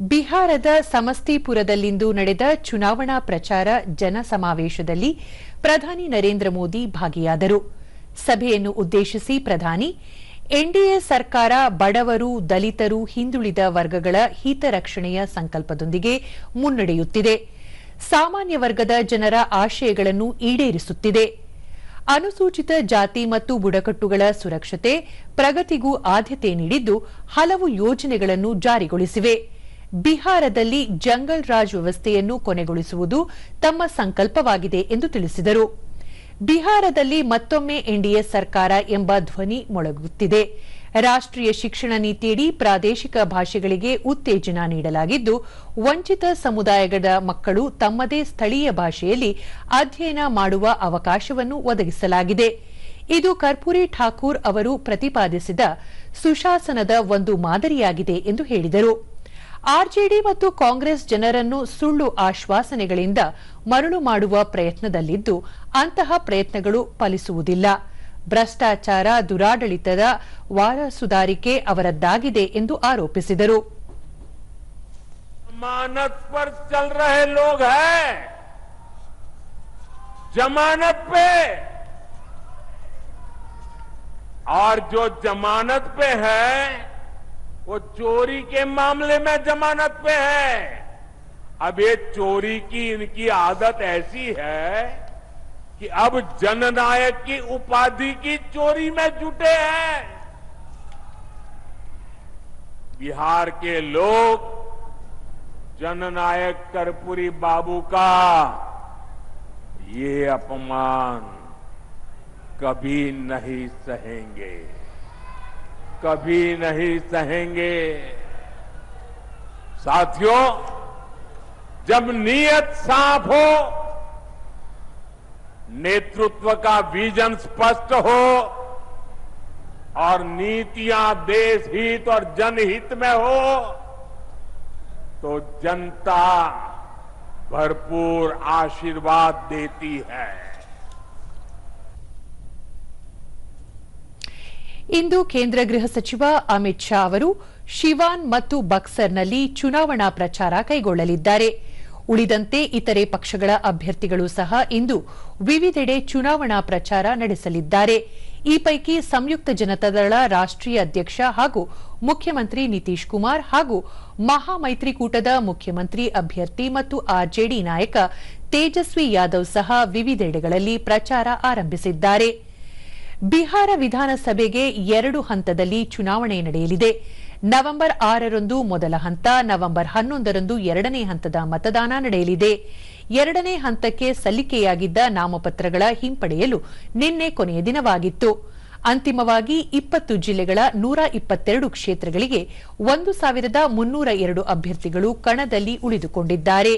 ಬಿಹಾರದ ಸಮಸ್ತಿಪುರದಲ್ಲಿಂದು ನಡೆದ ಚುನಾವಣಾ ಪ್ರಚಾರ ಜನಸಮಾವೇಶದಲ್ಲಿ ಪ್ರಧಾನಿ ನರೇಂದ್ರ ಮೋದಿ ಭಾಗಿಯಾದರು. ಸಭೆಯನ್ನು ಉದ್ದೇಶಿಸಿ ಪ್ರಧಾನಿ ಎನ್ಡಿಎ ಸರ್ಕಾರ ಬಡವರು, ದಲಿತರು, ಹಿಂದುಳಿದ ವರ್ಗಗಳ ಹಿತರಕ್ಷಣೆಯ ಸಂಕಲ್ಪದೊಂದಿಗೆ ಮುನ್ನಡೆಯುತ್ತಿದೆ. ಸಾಮಾನ್ಯ ವರ್ಗದ ಜನರ ಆಶಯಗಳನ್ನು ಈಡೇರಿಸುತ್ತಿದೆ. ಅನುಸೂಚಿತ ಜಾತಿ ಮತ್ತು ಬುಡಕಟ್ಟುಗಳ ಸುರಕ್ಷತೆ, ಪ್ರಗತಿಗೂ ಆದ್ಯತೆ ನೀಡಿದ್ದು ಹಲವು ಯೋಜನೆಗಳನ್ನು ಜಾರಿಗೊಳಿಸಿವೆ. ಬಿಹಾರದಲ್ಲಿ ಜಂಗಲ್ ರಾಜ್ ವ್ಯವಸ್ಥೆಯನ್ನು ಕೊನೆಗೊಳಿಸುವುದು ತಮ್ಮ ಸಂಕಲ್ಪವಾಗಿದೆ ಎಂದು ತಿಳಿಸಿದರು. ಬಿಹಾರದಲ್ಲಿ ಮತ್ತೊಮ್ಮೆ ಎನ್ಡಿಎ ಸರ್ಕಾರ ಎಂಬ ಧ್ವನಿ ಮೊಳಗುತ್ತಿದೆ. ರಾಷ್ಟ್ರೀಯ ಶಿಕ್ಷಣ ನೀತಿಯಡಿ ಪ್ರಾದೇಶಿಕ ಭಾಷೆಗಳಿಗೆ ಉತ್ತೇಜನ ನೀಡಲಾಗಿದ್ದು, ವಂಚಿತ ಸಮುದಾಯಗಳ ಮಕ್ಕಳು ತಮ್ಮದೇ ಸ್ಥಳೀಯ ಭಾಷೆಯಲ್ಲಿ ಅಧ್ಯಯನ ಮಾಡುವ ಅವಕಾಶವನ್ನು ಒದಗಿಸಲಾಗಿದೆ. ಇದು ಕರ್ಪೂರಿ ಠಾಕೂರ್ ಅವರು ಪ್ರತಿಪಾದಿಸಿದ ಸುಶಾಸನದ ಒಂದು ಮಾದರಿಯಾಗಿದೆ ಎಂದು ಹೇಳಿದರು. ಆರ್ಜೆಡಿ ಮತ್ತು ಕಾಂಗ್ರೆಸ್ ಜನರನ್ನು ಸುಳ್ಳು ಆಶ್ವಾಸನೆಗಳಿಂದ ಮರಳು ಮಾಡುವ ಪ್ರಯತ್ನದಲ್ಲಿದ್ದು ಅಂತಹ ಪ್ರಯತ್ನಗಳು ಫಲಿಸುವುದಿಲ್ಲ ಭ್ರಷ್ಟಾಚಾರ ದುರಾಡಳಿತದ ವಾರಸುದಾರಿಕೆ ಅವರದ್ದಾಗಿದೆ ಎಂದು ಆರೋಪಿಸಿದರು जमानत पर चल रहे लोग हैं जमानत पे और जो जमानत पे है वो चोरी के मामले में जमानत पे है। अब ये चोरी की इनकी आदत ऐसी है कि अब जननायक की उपाधि की चोरी में जुटे हैं। बिहार के लोग जननायक कर्पूरी बाबू का ये अपमान कभी नहीं सहेंगे। कभी नहीं सहेंगे। साथियों, जब नीयत साफ़ हो, नेतृत्व का विजन स्पष्ट हो, और नीतियाँ देश हित और जनहित में हो तो जनता भरपूर आशीर्वाद देती है। ಇಂದು ಕೇಂದ್ರ ಗೃಹ ಸಚಿವ ಅಮಿತ್ ಶಾ ಅವರು ಶಿವಾನ್ ಮತ್ತು ಬಕ್ಸರ್ನಲ್ಲಿ ಚುನಾವಣಾ ಪ್ರಚಾರ ಕೈಗೊಳ್ಳಲಿದ್ದಾರೆ. ಉಳಿದಂತೆ ಇತರೆ ಪಕ್ಷಗಳ ಅಭ್ಯರ್ಥಿಗಳು ಸಹ ಇಂದು ವಿವಿಧೆಡೆ ಚುನಾವಣಾ ಪ್ರಚಾರ ನಡೆಸಲಿದ್ದಾರೆ. ಈ ಪೈಕಿ ಸಂಯುಕ್ತ ಜನತಾದಳ ರಾಷ್ಟ್ರೀಯ ಅಧ್ಯಕ್ಷ ಹಾಗೂ ಮುಖ್ಯಮಂತ್ರಿ ನಿತೀಶ್ ಕುಮಾರ್ ಹಾಗೂ ಮಹಾಮೈತ್ರಿಕೂಟದ ಮುಖ್ಯಮಂತ್ರಿ ಅಭ್ಯರ್ಥಿ ಮತ್ತು ಆರ್ಜೆಡಿ ನಾಯಕ ತೇಜಸ್ವಿ ಯಾದವ್ ಸಹ ವಿವಿಧೆಡೆಗಳಲ್ಲಿ ಪ್ರಚಾರ ಆರಂಭಿಸಿದ್ದಾರೆ. ಬಿಹಾರ ವಿಧಾನಸಭೆಗೆ ಎರಡು ಹಂತದಲ್ಲಿ ಚುನಾವಣೆ ನಡೆಯಲಿದೆ. ನವೆಂಬರ್ ಆರರಂದು ಮೊದಲ ಹಂತ, ನವೆಂಬರ್ ಹನ್ನೊಂದರಂದು ಎರಡನೇ ಹಂತದ ಮತದಾನ ನಡೆಯಲಿದೆ. ಎರಡನೇ ಹಂತಕ್ಕೆ ಸಲ್ಲಿಕೆಯಾಗಿದ್ದ ನಾಮಪತ್ರಗಳ ಹಿಂಪಡೆಯಲು ನಿನ್ನೆ ಕೊನೆಯ ದಿನವಾಗಿತ್ತು. ಅಂತಿಮವಾಗಿ ಇಪ್ಪತ್ತು ಜಿಲ್ಲೆಗಳ ನೂರ ಇಪ್ಪತ್ತೆರಡು ಕ್ಷೇತ್ರಗಳಿಗೆ ಒಂದು ಸಾವಿರದ ಮುನ್ನೂರ ಎರಡು ಅಭ್ಯರ್ಥಿಗಳು ಕಣದಲ್ಲಿ ಉಳಿದುಕೊಂಡಿದ್ದಾರೆ.